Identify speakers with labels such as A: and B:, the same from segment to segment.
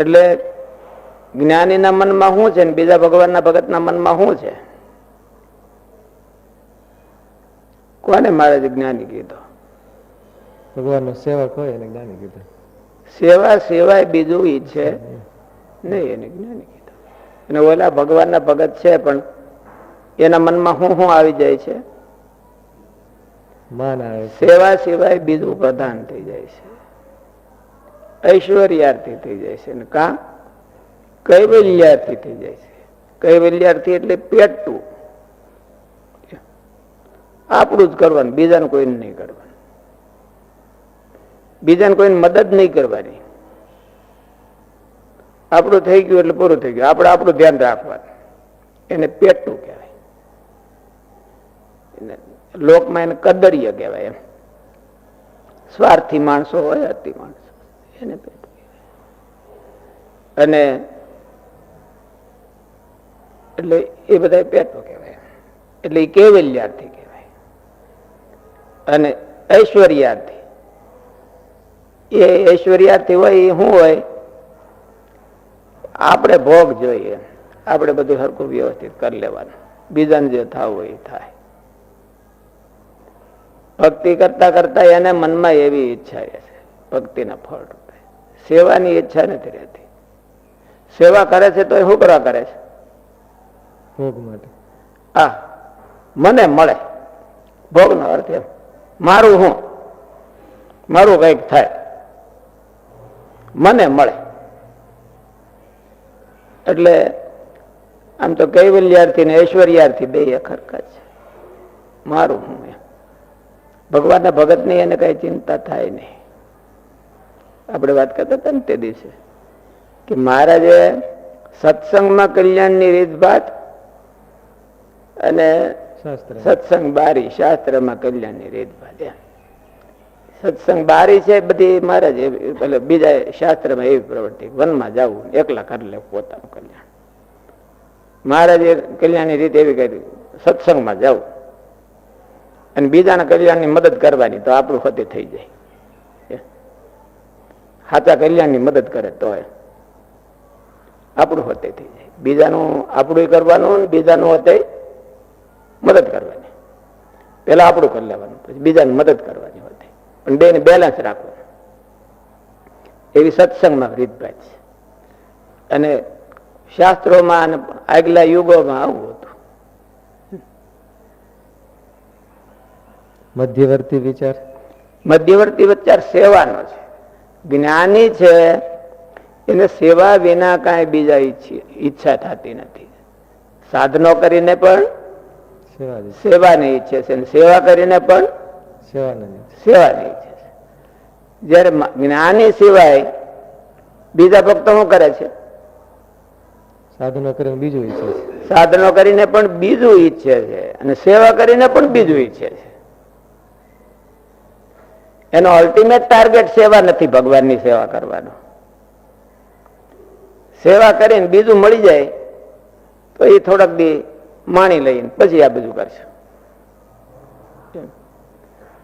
A: એટલે જ્ઞાનીના મનમાં શું છે ને બીજા ભગવાનના ભગતના મનમાં શું છે? કોને મહારાજ જ્ઞાની કીધો?
B: ભગવાનનો સેવક હોય એને જ્ઞાની કીધો.
A: સેવા સિવાય બીજું ઈ છે નહીં એને જ્ઞાની કીધો. અને ઓલા ભગવાનના ભગત છે પણ એના મનમાં શું શું આવી જાય છે?
B: માન આવે છે.
A: સેવા સિવાય બીજું પ્રધાન થઈ જાય છે. ઐશ્વર્યાર્થી થઈ જાય છે. કા? કૈવલ્યાર્થી થઈ જાય છે. કૈવલ્યાર્થી એટલે પેટું. આપણું જ કરવાનું, બીજાને કોઈને નહીં કરવાનું. બીજાને કોઈને મદદ નહીં કરવાની. આપણું થઈ ગયું એટલે પૂરું થઈ ગયું. આપણે આપણું ધ્યાન રાખવાનું. એને પેટું કહેવાય. લોકમાં એને કદરીય કહેવાય એમ. સ્વાર્થી માણસો હોય, અતિ માણસો. એને પેટું અને એટલે એ બધા પેટો કહેવાય. એટલે એ કેવલ્યાર્થી કહેવાય. અને ઐશ્વર્યાર્થી. એ ઐશ્વર્યાર્થી હોય એ શું હોય? આપણે ભોગ જોઈએ. આપણે બધું સરખું વ્યવસ્થિત કરી લેવાનું. બીજાને જે થવું હોય એ થાય. ભક્તિ કરતા કરતા એને મનમાં એવી ઈચ્છા છે. ભક્તિના ફળ સેવાની ઈચ્છા નથી રહેતી. સેવા કરે છે તો એ શું કરવા કરે છે.
B: ભોગ માટે.
A: આ મને મળે. ભોગનો અર્થ એમ. મારું હું? મારું કંઈક થાય. મને મળે. એટલે આમ તો કૈવલ્યાર્થી ને ઐશ્વર્યાર્થી બે ખરખા છે. મારું હું એમ. ભગવાનના ભગતની એને કઈ ચિંતા થાય નહીં. આપણે વાત કરતા હતા ને તે દિવસે કે મહારાજે સત્સંગમાં કલ્યાણની રીતભાત અને સત્સંગ બારી શાસ્ત્રમાં કલ્યાણની રીતભાત ભાત સત્સંગ બારી છે બધી મહારાજ એટલે બીજા શાસ્ત્રમાં એવી પ્રવૃત્તિ વનમાં જવું એકલા કરી લેવું પોતાનું કલ્યાણ. મહારાજે કલ્યાણની રીત એવી કરી સત્સંગમાં જવું. અને બીજાના કલ્યાણની મદદ કરવાની તો આપણું ફતે થઈ જાય. સાચા કલ્યાણની મદદ કરે તો આપણું હતે થઈ જાય. બીજાનું આપણું કરવાનું ને બીજાનું હોતે મદદ કરવાની. પેલા આપણું કરી લેવાનું પછી બીજાને મદદ કરવાની હોતે. પણ બે ને બેલેન્સ રાખવાનું. એવી સત્સંગમાં રીતભાઈ છે. અને શાસ્ત્રોમાં અને આગલા યુગોમાં આવું હતું.
B: મધ્યવર્તી વિચાર?
A: મધ્યવર્તી વિચાર સેવાનો છે. જ્ઞાની છે એને સેવા વિના કાંઈ બીજા ઈચ્છા થતી નથી. સાધનો કરીને પણ સેવાની ઈચ્છે છે સેવા કરીને પણ
B: સેવાની
A: ઈચ્છે. છે. જ્યારે જ્ઞાની સિવાય બીજા ભક્તો શું કરે છે?
B: સાધનો કરીને બીજું ઈચ્છે છે.
A: સાધનો કરીને પણ બીજું ઈચ્છે છે અને સેવા કરીને પણ બીજું ઈચ્છે છે. એનો અલ્ટિમેટ ટાર્ગેટ સેવા નથી ભગવાનની સેવા કરવાનો. સેવા કરીને બીજું મળી જાય, તો એ થોડાક દી માણી લઈને પછી આ બધું કરશે.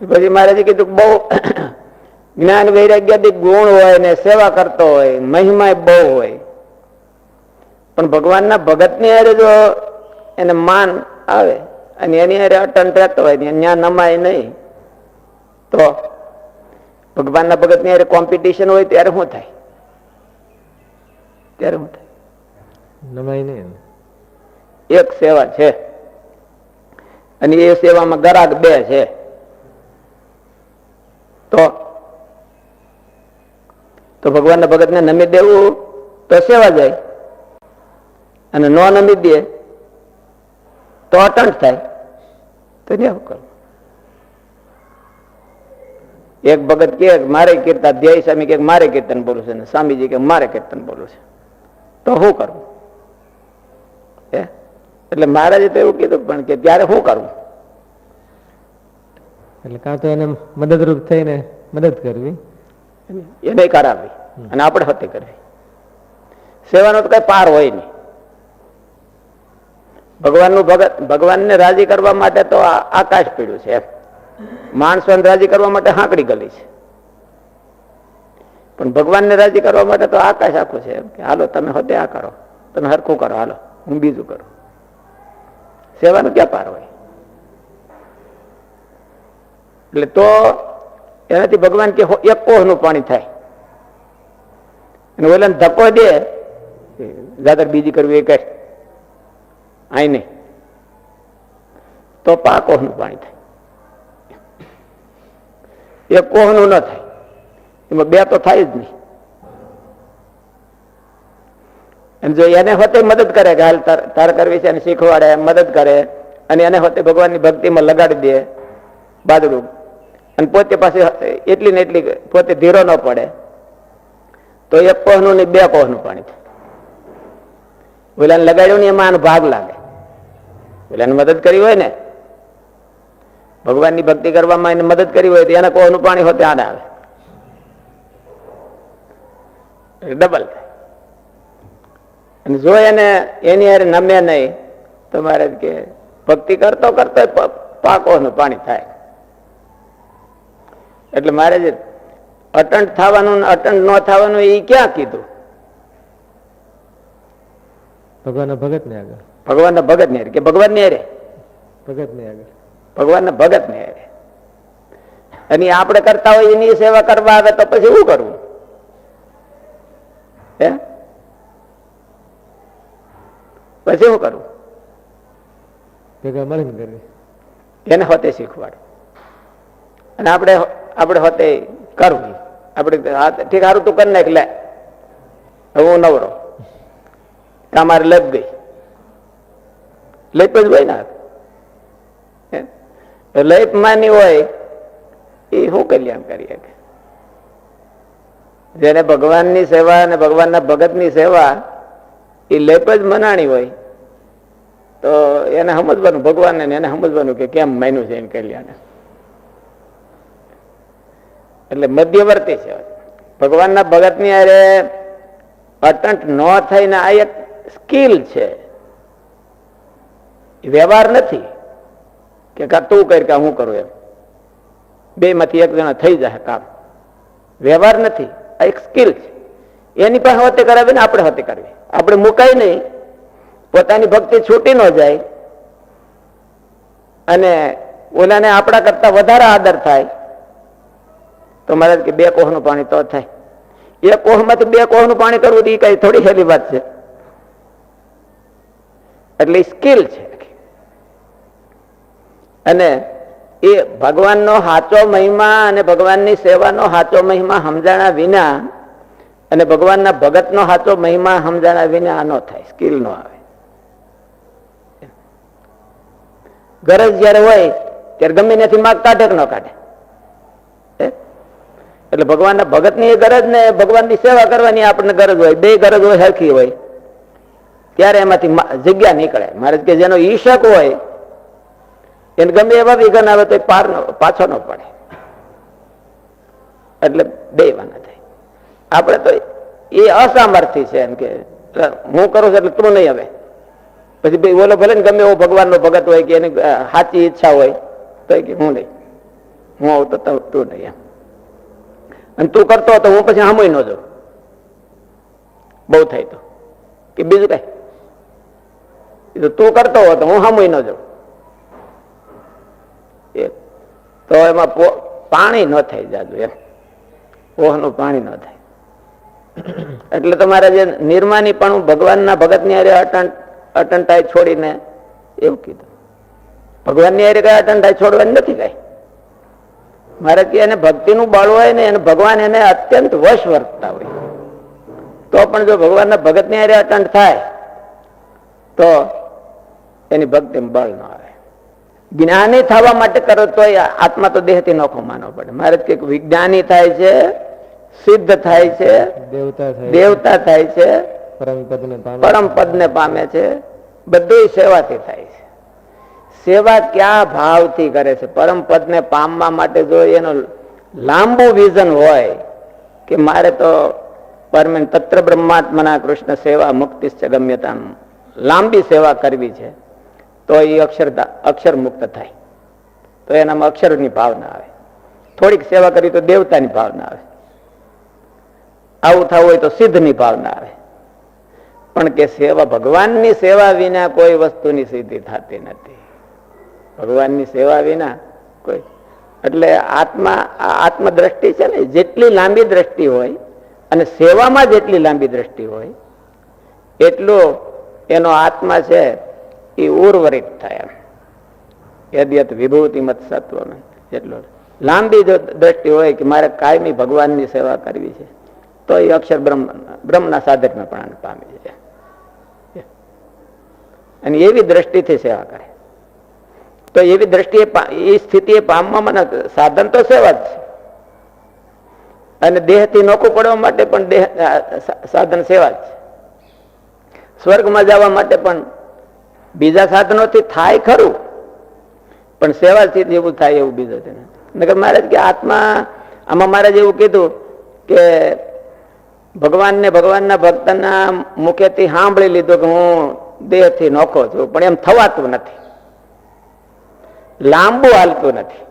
A: પછી મહારાજે કીધું બહુ જ્ઞાન વૈરાગ્યાદિક ગુણ હોય ને સેવા કરતો હોય, મહિમા બહુ હોય. પણ ભગવાનના ભગતની હારે જો એને માન આવે અને એની હારે અટન રહેતો હોય ત્યાં નમાય નહીં, તો ભગવાનના ભગતની યારે કોમ્પિટિશન હોય ત્યારે શું થાય? ત્યારે શું થાય?
B: નમાય નહીં
A: એક સેવા છે. અને એ સેવામાં ગરાગ બે છે. તો? તો ભગવાનના ભગતને નમી દેવું તો સેવા જાય. અને ન નમી દે તો અટંટ થાય. તો ને શું કરવું એક ભગત કે મારે કીર્તન ધ્યેય સ્વામી કે મારે કીર્તન બોલું છે ને સ્વામીજી કે મારે કીર્તન બોલું છે. તો શું કરવું હે? એટલે મહારાજે તો એવું કીધું પણ કે ત્યારે શું કરવું
B: એટલે કાં તો એને મદદરૂપ થઈને મદદ કરવી?
A: એને કરાવી અને આપણે હતે કરવી. સેવાનો તો કઈ પાર હોય નહીં. ભગવાનનું ભગત ભગવાનને રાજી કરવા માટે તો આકાશ પીડ્યું છે એમ. માણસોને રાજી કરવા માટે હાંકડી ગલી છે. પણ ભગવાનને રાજી કરવા માટે તો આકાશ આખું છે. કે હાલો, તમે હોતે આ કરો. તમે હરખું કરો. હાલો, હું બીજું કરું. સેવાનું ક્યાં પાર હોય? એટલે તો એનાથી ભગવાન કે એક કોહનું પાણી થાય. અને ઓલા ધક્કો દે. દાદર બીજી કરવી એ કહે આઈ નહીં. તો પા કોહનું પાણી થાય. એક કોહનું ન થાય. એમાં બે તો થાય જ નહીં. અને જો એને હોતે મદદ કરે કે હાલ તાર કરવી છે એને શીખવાડે, મદદ કરે, અને એને હોતે ભગવાનની ભક્તિમાં લગાડી દે બાદડું. અને પોતે પાસે એટલી ને એટલી પોતે ધીરો ન પડે. તો એક કોહનું ને બે કોહનું પાણી ઓલાને લગાડ્યું ને એમાં આનો ભાગ લાગે. ઓલાને મદદ કરી હોય ને ભગવાનની ભક્તિ કરવામાં એને મદદ કરી હોય તો એને કોનું પાણી હોય ત્યાં આવે. ડબલ અને જો એને એની હારે નમે નહીં તો મારે કે ભક્તિ કરતો કરતો પાકોનું પાણી થાય. એટલે મારે જે અટંટ થવાનું ને અટંટ ન થવાનું એ ક્યાં કીધું?
B: ભગવાનના ભગત ને આગળ.
A: ભગવાનના ભગત ને કે ભગવાન ને હારે?
B: ભગત ને આગળ.
A: ભગવાનના ભગત અને આપણે કરતા હોય એની સેવા કરવા આવે તો પછી શું કરવું? હે? પછી શું કરવું?
B: ભેગા મળીને કરવી.
A: એને હોતે શીખવાડ અને આપણે આપણે હોતે કરવું. આપણે ઠીક સારું તું કરી નાખ લે હવે હું નવરો. તમારે લપ ગઈ. લપ જ હોય ને? લપ માની હોય એ શું કલ્યાણ કરી શકે. જેને ભગવાનની સેવા અને ભગવાનના ભગતની સેવા એ લેપ જ મનાણી હોય, તો એને સમજવાનું, ભગવાનને એને સમજવાનું કે કેમ માન્યું છે એને કલ્યાણ. એટલે મધ્યવર્તી છે. ભગવાનના ભગતની અરે અટંટ ન થઈને આ એક સ્કિલ છે. વ્યવહાર નથી. કે તું કર કે હું કરું એમ. બે માંથી એક જણા થઈ જાય કામ. વ્યવહાર નથી, આ એક સ્કિલ છે. એની પાસે હોતે કરાવી ને આપણે હોતે કરવી. આપણે મુકાય નહીં, પોતાની ભક્તિ છૂટી ન જાય. અને ઓલાને આપણા કરતા વધારે આદર થાય. તો મારે કે બે કોહનું પાણી તો થાય. એક કોહમાંથી બે કોહનું પાણી કરવું એ કઈ થોડી સહેલી વાત છે. એટલે સ્કિલ છે. અને એ ભગવાનનો સાચો મહિમા અને ભગવાનની સેવાનો સાચો મહિમા સમજાણા વિના અને ભગવાનના ભગતનો સાચો મહિમા સમજાણા વિના આ ન થાય, સ્કિલ નો આવે. ગરજ જયારે હોય, ત્યારે ગમે નથી માગ કાઢે ન કાઢે? એટલે ભગવાનના ભગતની એ ગરજ ને ભગવાનની સેવા કરવાની આપણને ગરજ હોય, બે ગરજ હોય, સરખી હોય. ત્યારે એમાંથી જગ્યા નીકળે. મારે કે જેનો ઈશક હોય એને ગમે એવા વિઘન આવે તો એ પાર પાછો ન પડે. એટલે બે વાના થાય. આપણે તો એ અસામર્થ્ય છે એમ કે હું કરું છું એટલે તું નહીં હવે પછી ભાઈ ઓલો ભલે ને ગમે એવો ભગવાનનો ભગત હોય કે એની સાચી ઈચ્છા હોય, તો કે, હું નહીં. હું આવું તો તું- નહીં એમ. અને તું કરતો હતો હું પછી સાંભળી ન જાઉં. બહુ થાય તો. કે બીજું કઈ? તો કરતો હો તો હું સાંભળી ન જાઉં. તો એમાં પાણી ન થાય જાજુ એમ. પોહનું પાણી ન થાય. એટલે તમારે જે નિર્માની પણ ભગવાનના ભગતની અરે અટણ અટંટાઈ છોડીને એવું કીધું. ભગવાનની અરે કઈ અટંટાઈ છોડવાની નથી કઈ. મારે કે એને ભક્તિનું બળ હોય ને એને ભગવાન એને અત્યંત વશ વર્તતા હોય. તો પણ જો ભગવાનના ભગતની અરે અટંટ થાય, તો એની ભક્તિમાં બળ ન આવે. જ્ઞાની થવા માટે કરો તો આત્મા તો દેહથી નોખો માનવો પડે. મારે કે વિજ્ઞાની થાય છે સિદ્ધ થાય છે
B: દેવતા થાય
A: છે.
B: પરમ પદને પામે
A: છે. બધું સેવાથી થાય છે. સેવા ક્યાં ભાવથી કરે છે? પરમ પદને પામવા માટે જો એનો લાંબુ વિઝન હોય કે મારે તો પરમેન તત્ર બ્રહ્માત્મના કૃષ્ણ સેવા મુક્તિ ગમ્યતા લાંબી સેવા કરવી છે તો એ અક્ષર અક્ષર મુક્ત થાય. તો એનામાં અક્ષરની ભાવના આવે. થોડીક સેવા કરી તો દેવતાની ભાવના આવે. આવું થવું હોય તો સિદ્ધની ભાવના આવે. પણ કે સેવા, ભગવાનની સેવા વિના કોઈ વસ્તુની સિદ્ધિ થતી નથી. ભગવાનની સેવા વિના કોઈ એટલે આત્મા આત્મદ્રષ્ટિ છે ને, જેટલી લાંબી દ્રષ્ટિ હોય અને સેવામાં જેટલી લાંબી દ્રષ્ટિ હોય, એટલો એનો આત્મા છે એ ઉર્વરિત થાય યદ્યત વિભૂતિમત સત્વ એટલો. લાંબી જો દ્રષ્ટિ હોય કે મારે કાયમી ભગવાનની સેવા કરવી છે, તો એ અક્ષર બ્રહ્મ, બ્રહ્મના સાધકમાં પણ પામી છે. અને એવી દ્રષ્ટિથી સેવા કરે. તો એવી દ્રષ્ટિએ એ સ્થિતિએ પામવા મને સાધન તો સેવા જ છે. અને દેહથી નોખું પડવા માટે પણ દેહ સાધન સેવા જ છે. સ્વર્ગમાં જવા માટે પણ બીજા સાધનોથી થાય ખરું. પણ સેવાથી એવું થાય એવું બીજું છે નગર મહારાજ કે આત્મા, આમાં મહારાજ એવું કીધું કે ભગવાનને ભગવાનના ભક્તના મુખેથી સાંભળી લીધું કે હું દેહથી નોખો છું, પણ એમ થવાતું નથી. લાંબુ હાલતું નથી.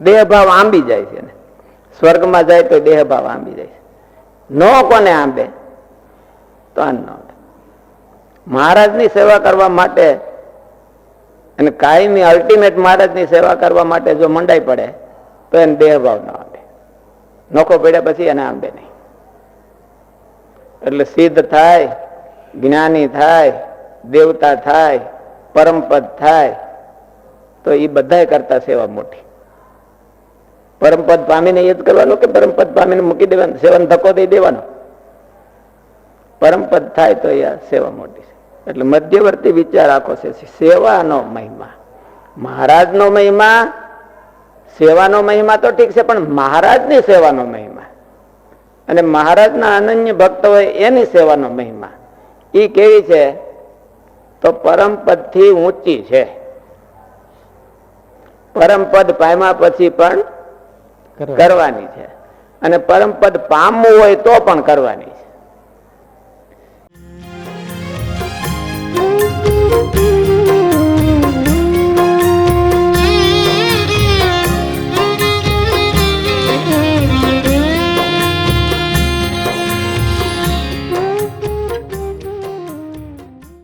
A: દેહભાવ આંબી જાય છે સ્વર્ગમાં જાય તો દેહભાવ આંબી જાય છે. નો કોને આંબે, તો આ ન. મહારાજની સેવા કરવા માટે અને કાયમી અલ્ટિમેટ મહારાજની સેવા કરવા માટે જો મંડાઈ પડે, તો એને દેહ ન આંબે નોખો પડ્યા પછી એને આંબે નહીં. એટલે સિદ્ધ થાય, જ્ઞાની થાય, દેવતા થાય, પરમપદ થાય, તો એ બધાય કરતા સેવા મોટી. પરમપદ પામીને એ કરવાનું કે પરમપદ પામીને મૂકી દેવાનું? સેવાનો ધક્કો દઈ દેવાનો? પરમપદ થાય તો એ સેવા મોટી છે. એટલે મધ્યવર્તી વિચાર આખો છે. સેવાનો મહિમા. મહારાજનો મહિમા સેવાનો મહિમા તો ઠીક છે પણ મહારાજની સેવાનો મહિમા. અને મહારાજના અનન્ય ભક્ત હોય એની સેવાનો મહિમા. એ કેવી છે? તો પરમપદથી ઊંચી છે. પરમપદ પામ્યા પછી પણ કરવાની. છે. અને પરમપદ પામવું હોય તો પણ કરવાની છે.